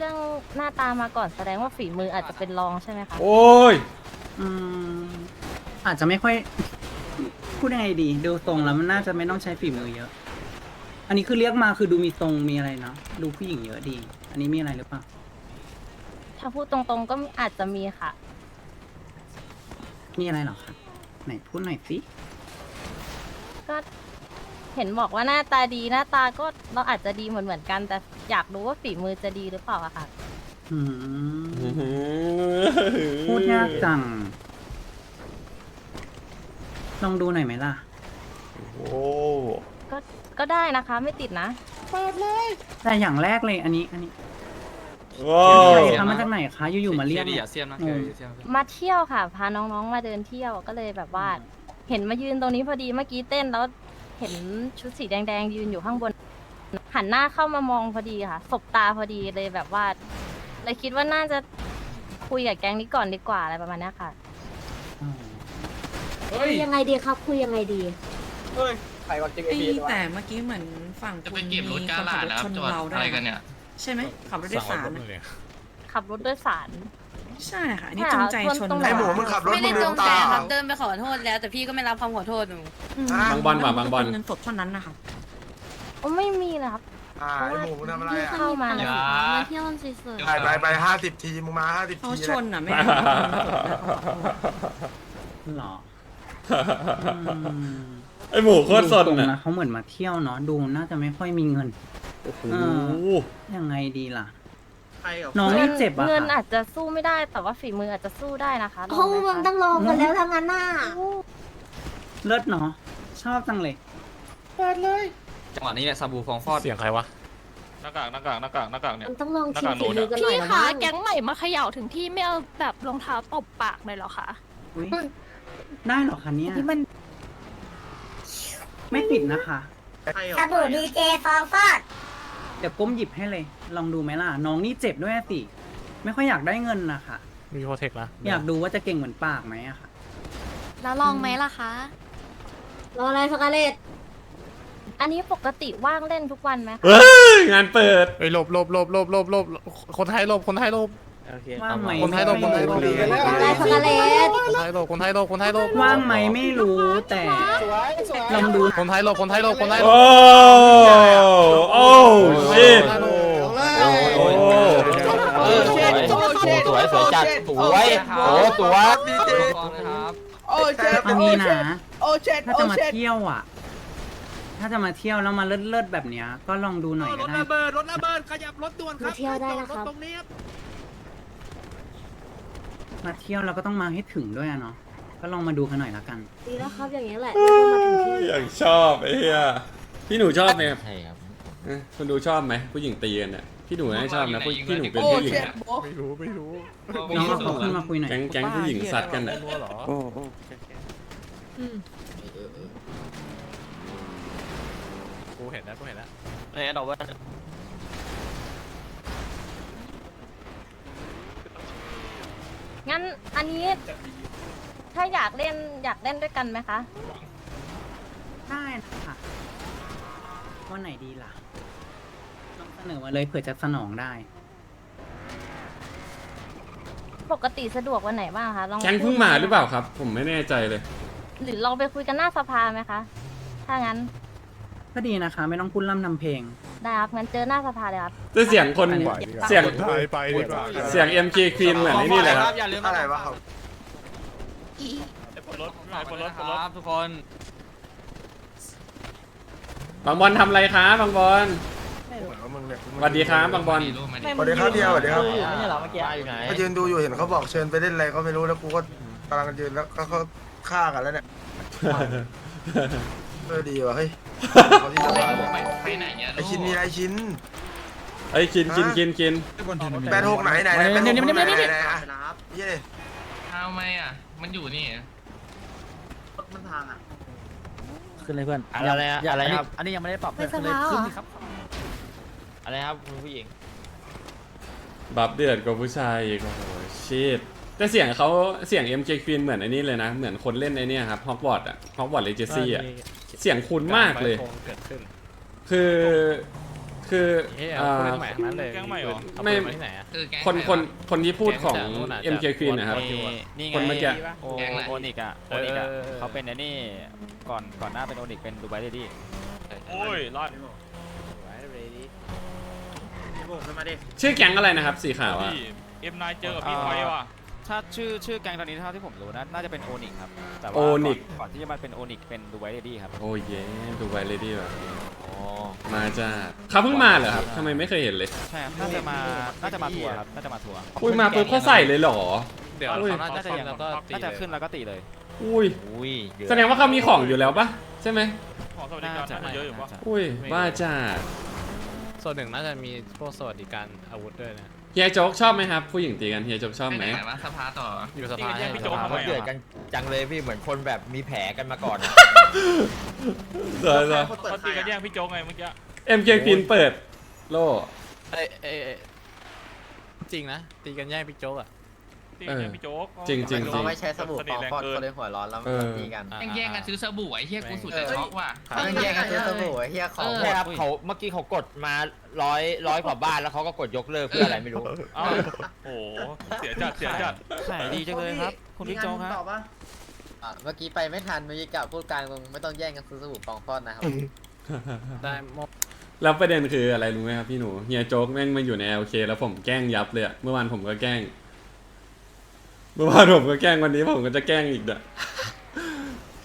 เรื่องหน้าตามาก่อนแสดงว่าฝีมืออาจจะเป็นรองใช่ไหมคะ โอ้ย อืมอาจจะไม่ค่อย พูดยังไงดี ดูทรงแล้วมันน่าจะไม่ต้องใช้ฝีมือเยอะ อันนี้คือเรียกมาคือดูมีทรงมีอะไรเนาะดูผู้หญิงเยอะดี อันนี้มีอะไรหรือเปล่าถ้าพูดตรงๆก็อาจจะมีค่ะ มีอะไรเหรอคะไหนพูดหน่อยสิก็ เห็นบอกว่าหน้าตาดีหน้าตาก็เราอาจจะดีเหมือนเหมือนๆกัน แต่อยากรู้ว่าฝีมือจะดีหรือเปล่าอะค่ะ อืมพูดยากจัง ลองดูหน่อยไหมล่ะ โอ้ก็ก็ได้นะคะไม่ติดนะ แต่อย่างแรกเลยอันนี้ อันนี้โอ้ใครคะมาจากไหนคะอยู่ๆมาเรียกดิเนี่อย่ายเสียมนะงงเสียมมาเที่ยวค่ะ พาน้องๆมาเดินเที่ยวก็เลยแบบว่า เห็นมายืนตรงนี้พอดีเมื่อกี้เต้นแล้ว เห็นชุดสีแดงๆยืนอยู่ข้างบน หันหน้าเข้ามามองพอดีค่ะ สบตาพอดีเลยแบบว่าเลยคิดว่าน่าจะคุยกับแก๊งนี้ก่อนดีกว่าอะไรประมาณเนี้ยค่ะอ๋อคุยยังไงดีครับคุยยังไงดีเอ้ยแต่เมื่อกี้เหมือนฝั่งจะคุไปณเก็บรถกาลาดมีแล้วคนจขับรถชนอดเราด้อะวไรยกันเนี่ย ใช่ไหมขับรถโดยสารอะขับรถโดยสาร ใช่ค่ะอันนี้จงใจชนตรงไหนไอหมูมึงขับรถไม่มึได้งลืจมงใจตาครับเดินไปขอโทษแล้ว แต่พี่ก็ไม่รับคำขอโทษหนูอืมบางบอลว่ะบางบอล เงินสดเท่านั้นนะคะ โอ้ไม่มีเลยครับอ่าไอหมูมึงทำอะไรที่อะเข้ามาอย่า มาเที่ยวกันสวยไปไปไปห้าสิบทีมึงมาห้าสิบเขาทีชนอะไม่ได้เอาเงินสดแล้วเขาขอโทษหรออืมไอหมูโคตรสดดูทรงน่ะนะเขาเหมือนมาเที่ยวเนาะดูน่าจะไม่ค่อยมีเงิน โอ้โหเอยังไงดีล่ะ ใครกับน้องเงินี่เจ็บอะเงินค่ะอาจจะสู้ไม่ได้แต่ว่าฝีมืออาจจะสู้ได้นะคะลโอ้องไหมมันคะต้องลองกันแล้วทั้งนั้นน่ะเลิศเนาะชอบจังเลยจังหวะนี้เนี่ยซาบูฟองฟอดเสียงใครวะ หน้ากากหน้ากากหน้ากากหน้ากากเนี่ยมันต้องลองชิมหน้ากากหนูฝีมือกันหน่พี่อยนะคะมั้งแก๊งใหม่มาเขย่าถึงที่ไม่เอาแบบรองเท้าตบปากเลยเหรอคะอุ๊ยได้เหรอคะเนี่ยที่มันไม่ติดนะคะสบู่ดีเจฟองฟอด เดี๋ยวก้มหยิบให้เลย ลองดูไหมล่ะ น้องนี่เจ็บด้วยอะสิ ไม่ค่อยอยากได้เงินนะคะมีโปรเทคนะอยากดูว่าจะเก่งเหมือนปากไหมอะค่ะ แล้วลองไหมล่ะคะ รออะไรสกาเลตอันนี้ปกติว่างเล่นทุกวันไหมคะ เฮ้ยงานเปิดเฮ้ยหลบหลบหลบหลบหลบหลบคนไทยหลบคนไทยหลบ ว่างไหมคนไทยโดนคนไทยโดนไม่รู้อะไรสกาเลตคนไทยหลบคนไทยหลบคนไทยหลบว่างไหมไม่รู้แต่ลองดูคนไทยหลบคนไทยหลบคนไทยหลโอ้บโอ้ชิตโอ้โอ้เออสวยสวยสวยจัดสวยโอ้ตัวดีเจครับโอ้ยเจ็บเอางี้นะโอ้เจ็ดถ้าจะมาเที่ยวอะ ถ้าจะมาเที่ยวแล้วมาเลิศๆแบบเนี้ยก็ลองดูหน่อยก็ได้รถระเบิดขยับรถด่วนคมารับเที่ยวได้นะครับตรงนี้ครับ มาเที่ยวเราก็ต้องมาให้ถึงด้วยอะเนาะก็ลองมาดูกันหน่อยละกัน ดีแล้วครับอย่างนี้ยแหละเรียกว่ามาถึงที่อย่างชอบไอ้เหี้ยพี่หนูชอบไหมครับใช่ครับเอ้ยคุณดูชอบไหมผู้หญิงตีกันเนี่ยพี่หนูไม่ชอบนะผู้พี่หนูเป็นผู้หญิงอะไม่รู้ไม่รู้น้องเอาเขาขึ้นมาคุยหน่อยแก๊งแก๊งผู้หญิงซัดกันอะรู้เหรอ กูเห็นแล้วกูเห็นแล้ว เอ้ยเราว่า งั้นอันนี้ถ้าอยากเล่นอยากเล่นด้วยกันไหมคะ ได้นะคะวันไหนดีล่ะลองเสนอมาเลยเผื่อจะสนองได้ ปกติสะดวกวันไหนบ้างคะลองแก๊งเพิ่งมาหรือเปล่าครับ ผมไม่แน่ใจเลย หรือลองไปคุยกันหน้าสภาไหมคะ ถ้างั้น ก็ดีนะคะ ไม่ต้องพูดล่ำนำเพลง ได้ครับงั้นเจอหน้าสภาเลยครับแต่เสียงคนอันนี้เสียง ไทยไปดีกว่าเสียง MK Queen เหมือนไอ้นี่เลยครับ อย่าลืมอะไรวะครับปลดรถปลดรถคปลดรถรับทุกคนบางบอลทำอะไรครับบางบอลเหมือนว่ามึงเนี่ยสวัสดีครับบางบอล สวัสดีครับเดียวสวัสดีครับไม่ใช่เหรอเมื่อกี้อยู่ไหนก็ยืนดูอยู่เห็นเขาบอกเชิญไปเล่นอะไรก็ไม่รู้แล้วกูก็กำลังยืนแล้วก็เขาฆ่ากันแล้วเนี่ยเออดีว่ะเฮ้ย เขาที่สภาเนี่ยไปไปไหนเนี่ยไอชิ้นมีไอชิ้น ไอ้ยกินกินกินกินแปดหกไหนไหนไหนแปดหกไหนไหนไหนอะเย่ทำไมอะ มันอยู่นี่ขึ้นเลยเพื่อนอะไรอะอะไรครับ อันนี้ยังไม่ได้ปรับไปสภาเหรออะไรครับคุณผู้หญิง บับเดือดกว่าผู้ชายอีกโอ้โหชิตแต่เสียงเขาเสียง MK Queen เหมือนไอ้นี่เลยนะ เหมือนคนเล่นไอ้เนี่ยครับฮอกวอตส์อะฮอกวอตส์เลเจซี่อะ เสียงคุ้นมากเลย เกิดขึ้นคือคือเฮ้ยอ่าคนเล่นใหม่ทั้งนั้นเลยแก๊งใหม่เหรอ เอาไม่ปืนมาที่ไหนอะคนคนคนที่พูดของแก๊งจากนู่นน่ะ MK Queen นะครับ นี่ไงคนเมื่อกี้ โอโอนิกอะโอนิกอะเขาเป็นไอ้นี่ก่อนก่อนหน้าเป็นโอนิกเป็นดูไบเลดี้โอ้ยรอดชื่อแก๊งอะไรนะครับ สีขาวอะพี่เอ็มนายเจอกับพี่ไฟว่ะ ถ้าชื่อชื่อแกงตอนนี้เท่าที่ผมรู้นะน่าจะเป็นโอนิกครับ แต่ว่า Onyx ก่อนก่อนที่จะมาเป็นโอนิกเป็นดูไบเลดี้ครับโอ้ยเย้ดูไวเลยดีแบบอ๋อมาจ้าเขาเพิ่งมาเหรอครับทำไมไม่เคยเห็นเลยใช่ครับน่าจะมาน่าจะมาทัวร์ครับน่าจะมาทัวร์อุ้ยมาปุ๊บเขาใส่เลยเหรอ เดี๋ยวอุ้ย เขาน่าจะน่าจะยังแล้วก็ตีน่าจะเลยขึ้นแล้วก็ตีเลยอุ้ย อุ้ยแสดงว่าเขามีของอยู่แล้วปะใช่ไหมของสวัสดิการน่าจะเยอะอยู่ปะ อุ้ยว่าจ้าส่วนหนึ่งน่าจะมีพวกสวัสดิการอาวุธด้วยนะ เฮียโจ๊กชอบไหมครับ ผู้หญิงตีกันเฮียโจ๊กชอบไหมอยู่สภานี่ก็แยกพี่โจ๊กสภาทำไมเดือดอะกันจังเลยพี่เหมือนคนแบบมีแผลกันมาก่อนสวยสวยเขาตีกันแย่งพี่โจ๊กไงเมื่อกี้ MK Queen เปิด โล่ เอ้ยเอ้ยเอ้ยจริงนะ ตีกันแย่งพี่โจ๊กอะ ตีกันแย่งพี่โจ๊กจริงจริงจริง ไม่ใช้สบู่ปองฟอดเขาเลยหัวร้อนเออแย่งกันซื้อสบู่ไอ้เหี้ยกูสุดจะช็อกว่ะแย่งกันซื้อสบู่ใช่ครับเขาเมื่อกี้เขากดมาร้อยร้อยกว่าบ้านแล้วเขาก็กดยกเลิกเพื่ออะไรไม่รู้เอ้าโอ้โหเสียจัดเสียจัดขายดีจังเลยครับ คุณบิ๊กโจ๊กครับเมื่อกี้ไปไม่ทันเมื่อกี้กลับพูดกลางตรงไม่ต้องแย่งกันซื้อสบู่ปองฟอดนะครับได้มอบแล้วประเด็นคืออะไรรู้ไหมครับพี่หนูเฮียโจ๊กแม่งมาอยู่ใน LK แล้วผมแกล้งยับเลยอะเมื่อวานผมก็แกล้งเมื่อวานผมก็แกล้งวันนี้ผมก็จะแกล้งอีกเด้อ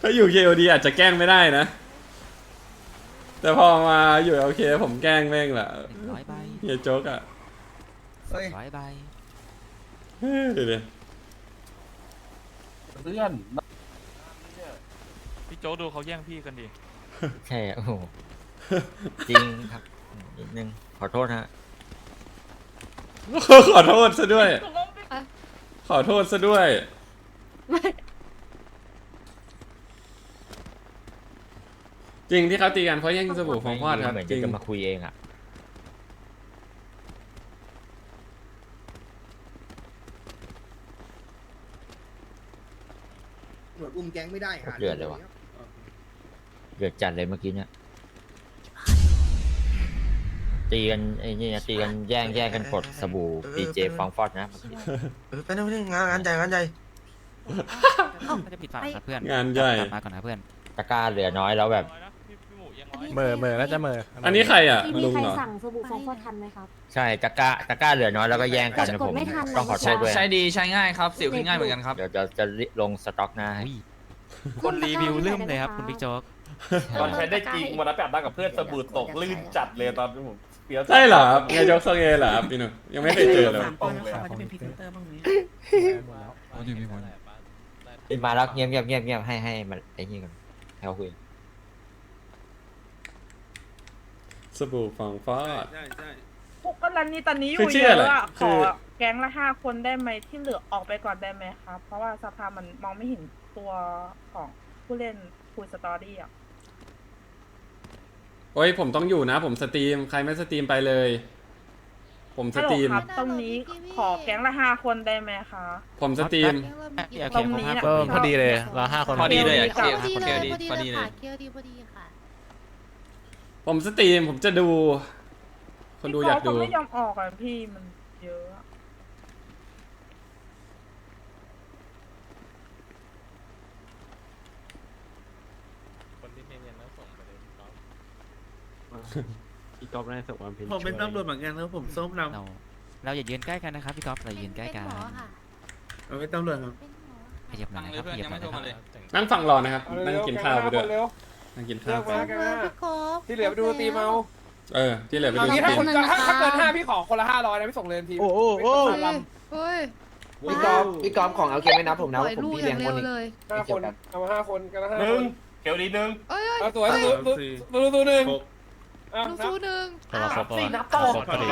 ถ้าอยู่ KOD อาจจะแกล้งไม่ได้นะ แต่พอมาอยู่ LK ผมแกล้งแม่งแหละร้อยใบเฮียโจ๊กอะร้อยใบเฮ้ยเดี๋ยวพี่โจ๊กดูเขาแย่งพี่กันดิใช่โอ้โหจริงครับนิดนึงขอโทษฮะ ขอโทษซะด้วย ขอโทษซะด้วย จริงที่เขาตีกันเพราะแย่งสบู่ฟองฟอดครับเหมือนจริงจะมาคุยเองอะหนวดอุ้มแก๊งไม่ได้เดือดเลยวะเดือดจัดเลยเมื่อกี้เนี่ย ตีกันไอ้นี่นะตีกันแย่งแย่งกันกดสบู่ดีเจฟองฟอดนะเมื่อกี้เออไปนู่นนี่งานงานใหญ่งานใหญ่น่าจะผิดฝั่งครับเพื่อนงานใหญ่ กลับมาก่อนนะเพื่อนตะกร้าเหลือน้อยแล้วแบบร้อยนะพี่พี่หมูยังร้อยเมอเมอน่าจะเมออันนี้ใครอะมีลุงใครเหรอสั่งสบู่ฟองฟอดทันไหมครับ ใช่ตะกร้าตะกร้าเหลือน้อยแล้วก็แย่งกันกดนะผมไม่ทันต้องขอโทษด้วยใช้ดีใช้ง่ายครับสิวขึ้นง่ายเหมือนกันครับ เดี๋ยวจะจะลงสต็อกหน้าให้คนรีวิวเริ่มเลยครับคุณบิ๊กโจ๊กตอนใช้ได้จริงวันนั้นแบบกับเพื่อนสบู่ตกลื่นจัดเลย ใช่เหรอครับเฮียโจ๊กโซเกเหรอครับพี่หนูยังไม่เคยเจอเลยเขาจะเป็นพรีเซนเตอร์บ้างไหมมาแล้วเงียบเงียบเงียบเงียบให้ให้มันไอ้นี่ก่อนให้เขาคุยสบู่ฟองฟอดพวกก็รันนี่ตอนนี้อคืยู่อชื่เยออะไรอะอะขคือ อแก๊งละห้าคนได้ไหมที่เหลือออกไปก่อนได้ไหมครับ เพราะว่าสภามันมองไม่เห็นตัวของผู้เล่นคุยสตอรี่อะ โอ้ยผมต้องอยู่นะ ผมสตรีมใครไม่สตรีมไปเลย ผมสฮัลโหลตรีม ครับ ตรงนี้ขอแก๊งละห้าคนได้ไหมคะ ผมสตรีม ตรงนี้นะก็พอดีเลยเราห้าคนพอดีเลยอะพอดีเลยพอดีเลยค่ะเกียวดีพอดีค่ะ ผมสตรีมผมจะดู คนดูอยากดู พี่เขาไม่ยอมออกอะพี่มันเยอะอะ คนที่เนียนๆแล้วส่งไปเลยครับ พี่ก๊อฟได้ส่งความเห็นผมเป็นตำรวจเหมือนกันแล้วผมส้มนเราเราอย่ายืนใกล้กันนะครับพี่ก๊อฟเรายืนใกล้กันำเราเป็นตำรวจครับขยับหน่อยนะครับขยับหน่อยนะครับนั่งฟังรอนะครับ นั่งกินข้าวไปด้วยนั่งกินข้าวไปที่เหลือไปดูตีเมาเออ ที่เหลือไปดูสนี่ตรีมถ้าถ้าเกินห้าพี่ขอคนละห้าร้อยนะพี่ส่งเลยทีโอ้โหโอ้เฮ้ยพี่กอล์ฟพี่กอล์ฟของเอาเกมไม่นับผมนะว่าผมพี่เลี้ยงคนอีกห้าคนเอามาห้าคนกันละห้าหนึ่งเอ้ยเอาตัวให้ตัวตัวตัวหนึ่งเอาลูกนับสู้หนึ่งพอเราครบสี่แล้วนับต่อครบพอดี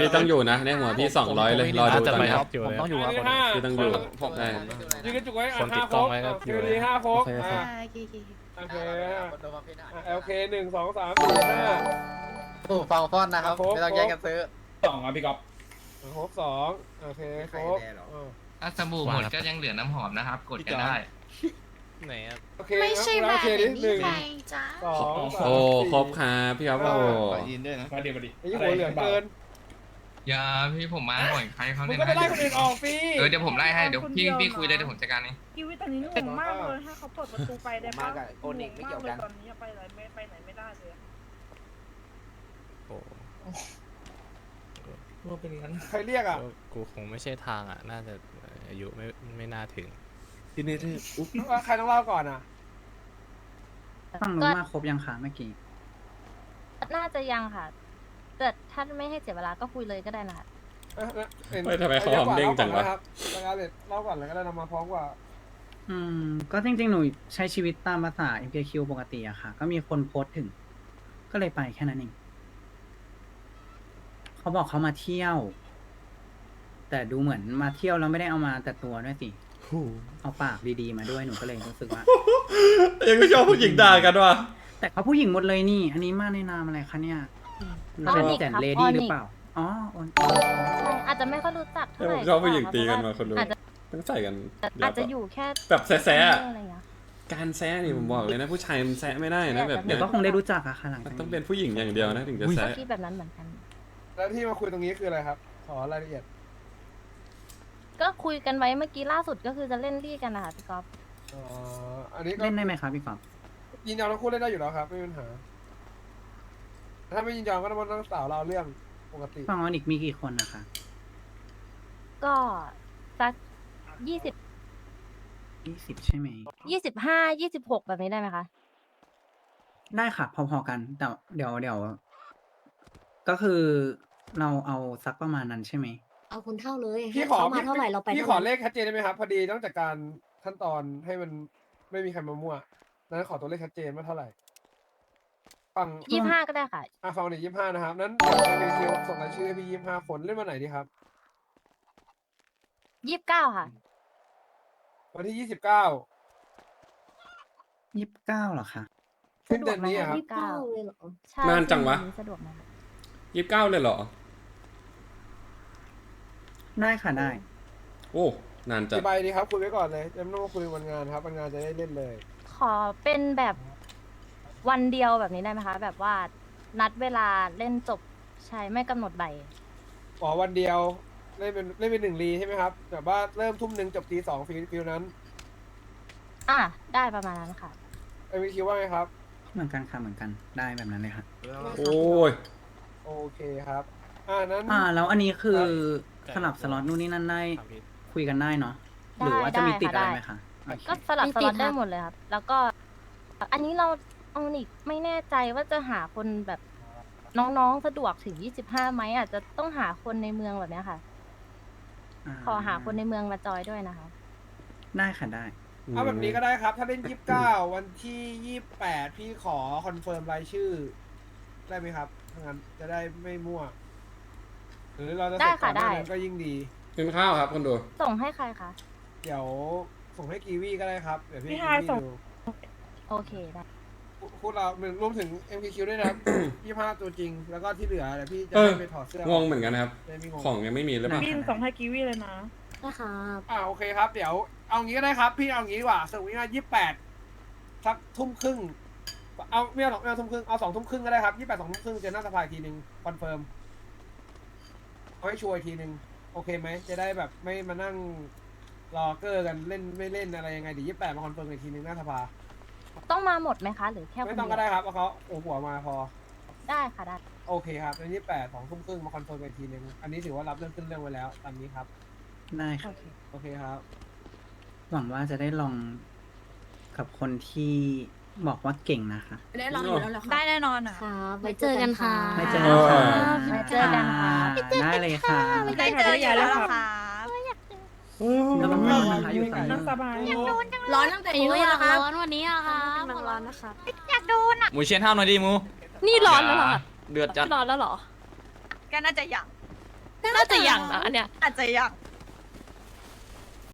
พี่ต้องอยู่นะในหัวพี่สองร้อยเลยรอดูจะตอนไปนี้ครับอยู่ผมเลยต้องอยู่ครับพี่ต้องอยู่ใช่ยืนกระจุกไว้คนติดกล้องไว้ก็อยู่ดีห้าโฟกโอเคโอเคโอเคโอเคหนึ่งสองสามสี่ห้าสบู่ปองฟอดนะครับไม่ต้องแย่งกันซื้อ สองอะพี่ก๊อฟโฟกสองโอเคโฟกถ้าสบู่หมดก็ยังเหลือน้ำหอมนะครับ กดกันได้ ไหนอะโอเคไม่ใช่แบบนี้หนึ่งสองสามโอ้สี่ครบครับพี่ครับโอ้มาดิมาดิไอ้หัวเหลืองเกินอย่าพี่ผมมาบ่อยใครเขามึงเนี่ยก็ไปไล่คนอื่นออกฟรีเออเดี๋ยวผมไล่ให้เดี๋ยวพี่คนเดียวพี่คุยเลยนะเดี๋ยวผมจัดการเองกีวิตอนนี้งงมากเลยให้เขาเปิดประตูไปได้ปะมากอะโอนิกไม่เกี่ยวกันงงาลตอนนี้ไปไหนไม่ไปไหนไม่ได้เลยอะโอ้ใครเรียกอะก็กูคงไม่ใช่ทางอะ น่าจะอายุไม่ไม่น่าถึง ทีนี้ที่ใครต้องเล่าก่อนอะฟังรู้มาครบยังคะเมื่อกี้ น่าจะยังค่ะ แต่ถ้าไม่ให้เสียเวลาก็คุยเลยก็ได้นะคะเอ้ยเห็นเฮ้ยทำไมเขาหอมเด้งจังวะครับรายการเลยเล่าก่อนเลยก็ได้นำมาพร้อมกว่า อืม ก็จริงๆ หนูใช้ชีวิตตามภาษา MKQ ปกติอะค่ะ ก็มีคนโพสต์ถึง ก็เลยไปแค่นั้นเอง เขาบอกเขามาเที่ยว แต่ดูเหมือนมาเที่ยวแล้วไม่ได้เอามาแต่ตัวด้วยสิ เอาปากดีๆมาด้วยหนูก็เลยรู้สึกว่า ยังไม่ชอบผู้หญิงด่ากันว่ะแต่เขาผู้หญิงหมดเลยนี่ อันนี้มาในนามอะไรคะเนี่ยอเราเป็นอนิกแจนครับเลอดี้อหรืนิอกเปล่า อ๋อโอนใช่อาจจะไม่ค่อยรู้จักเท่าไหร่ผมชอบผู้หญิงตีกันมาคนดูอาจจะต้องใส่กัน อาจจะอยู่แค่แบบแซะๆอะอะไรอย่างเงี้ยการแซะนี่ผมบอกเลยนะ ผู้ชายมันแซะไม่ได้นะแบบเดี๋เนี้ยยวก็คงได้รู้จักอะค่ะหลังมันจากต้องนี้เป็นผู้หญิงอย่างเดียวนะถึงจะก็แซะคิดแบบนั้นเหมือนกัน แล้วที่มาคุยตรงนี้คืออะไรครับขอรายละเอียด ก็คุยกันไว้เมื่อกี้ล่าสุดก็คือจะเล่นลี่กันนะคะพี่ก๊อฟอ๋ออันนี้ก็เล่นได้ไหมครับพี่กอฟยินยอมทั้งคู่เล่นได้อยู่แล้วครับ ไม่มีปัญหา ถ้าไม่ยินยอมก็ต้องมานั่งสาวเราเรื่องปกติฟังออนิกมีกี่คนนะคะก็สักยี่สิบยี่สิบใช่ไหม ยี่สิบห้ายี่สิบหกแบบนี้ได้ไหมคะ ได้ค่ะ พอๆกัน แต่เดี๋ยวเดี๋ยวก็คือเราเอาสักประมาณนั้นใช่ไหม เอาคุณเท่าเลยพี่ขอเข้ามาเท่าไหร่เราไปพี่เท่าขอนั้นเลขชัดเจนได้ไหมครับ พอดีต้องจัดการขั้นตอนให้มันไม่มีใครมามั่วนั้นขอตัวเลขชัดเจนว่าเท่าไหร่ฟังยี่ห้าก็ได้ค่ะ อะฟังหนึ่งยี่ห้านะครับ นั้นเดี๋ยวจะมีคิวส่งรายชื่อให้พี่ยี่ห้าคนเล่นวันไหนดีครับ ยี่สิบเก้าค่ะ วันที่ยี่สิบเก้ายี่สิบเก้าเหรอคะขึ้นเดือนนี้อะครับ ยี่สิบเก้าเลยเหรอ ใช่นานจังวะช่นี้สะดวกไหมคะยี่สิบเก้าเลยเหรอ ได้ค่ะได้ โอ้ นานจัด กี่ใบดีครับคุยไว้ก่อนเลยจะไม่ต้องมาคุยวันงานครับวันงานจะได้เล่นเลย ขอเป็นแบบวันเดียวแบบนี้ได้ไหมคะ แบบว่านัดเวลาเล่นจบใช่ไม่กำหนดใบ อ๋อวันเดียวเล่นเป็นเล่นเป็นหนึ่งรีใช่ไหมครับแบบว่าเริ่มทุ่มหนึ่งจบตีสองฟิลฟิลนั้นอะ ได้ประมาณนั้นค่ะ เอ็มวีคิวว่าไงครับ เหมือนกันค่ะเหมือนกันได้แบบนั้นเลยค่ะ โอ้ย โอเคครับ อ่านั้น อ่า แล้วอันนี้คือครับ สลับสล็อตนู่นนี่นั่นได้ทำผิดคุยกันได้เนาะได้หรือว่าจะมีได้ติดค่ะอะไรได้ไหมคะโอเคก็สลับไม่สติล็ดอตได้ครับหมดเลยครับ แล้วก็ อันนี้เราเอานิกไม่แน่ใจว่าจะหาคนแบบน้องๆสะดวกถึงยี่สิบห้าไหมอาจจะต้องหาคนในเมืองแบบเนี้ยค่ะขอหาคนในเมืองมาจอยด้วยนะคะ ได้ค่ะได้ เอาแบบนี้ก็ได้ครับ ถ้าเล่นยี่สิบเก้าวันที่ยี่สิบแปดพี่ขอคอนเฟิร์มรายชื่อ ได้ไหมครับถ้างั้นจะได้ไม่มั่ว หรือเราจะเสร็จได้ก่อค่ะนหน้าได้ นั้นก็ยิ่งดี กินข้าวครับคนดู ส่งให้ใครคะ เดี๋ยวส่งให้กีวีก็ได้ครับ เดี๋ยวพี่พี่กีฮายวีส่ง ดูโอเคได้พูดเรารวมถึง MQQ ด้วยนะครับ ยี่ห้าตัวจริง แล้วก็ที่เหลือเดี๋ยวพี่จะเออ ให้ไปถอดเสื้องงเหมือนกันนะครับได้ไม่งงของยังไม่มีหรือเปล่า บินส่งให้กีวีเลยนะ นะครับอ่าโอเคครับ เดี๋ยวเอางี้ก็ได้ครับ พี่เอางี้ดีกว่าสมมติว่ายี่สิบแปดสักทุ่มครึ่ง เอาไม่เอาไม่เอาทุ่มครึ่ง เอาสองทุ่มครึ่งก็ได้ครับยี่สิบแปดสองทุ่มครึ่งเจอหน้าสภาอีกทีหนึ่งคอนเฟิร์ม เอาให้ชัวร์อีกทีหนึ่งโอเคไหมจะได้แบบไม่มานั่งรอเกอร์กันเล่นไม่เล่นอะไรยังไงเดี๋ยวยี่สิบแปดมาคอนเฟิร์มอีกทีหนึ่งหน้าสภาต้องมาหมดไหมคะ หรือแค่คนไม่เดีต้องยก็ได้วครับเอาเขาโอ้หัวมาพอ ได้ค่ะได้ โอเคครับในยี่สิบแปดสองทุ่มครึ่งมาคอนเฟิร์มอีกทีหนึ่งอันนี้ถือว่ารับเรื่องขึ้นเรื่องไว้แล้วตามนี้ครับได้โอค่ะเคโอเคครับ หวังว่าจะได้ลองกับคนที่ บอกว่าเก่งนะคะ ได้ลองอยู่แล้วเหรอได้แน่นอนอะ ครับไว้เจอกันค่ะไม่เจอกันค่ะ ไว้เจอกันค่ะ ได้เลยค่ะ ได้ค่ะได้ใหญ่แล้วค่ะแล้วมันร้อนนะคะอยู่ตรงนั่นี้งสบายร้อนตั้งแต่อยู่อะครับร้อนวันนี้อะครับร้อนนะคะหมูเชียนห้าวหน่อยดิหมูนี่ร้อนแล้วเหรอเดือดจัดร้อนแล้วเหรอก็น่าจะยังน่าจะยังนะอันเนี้ยอาจจะยัง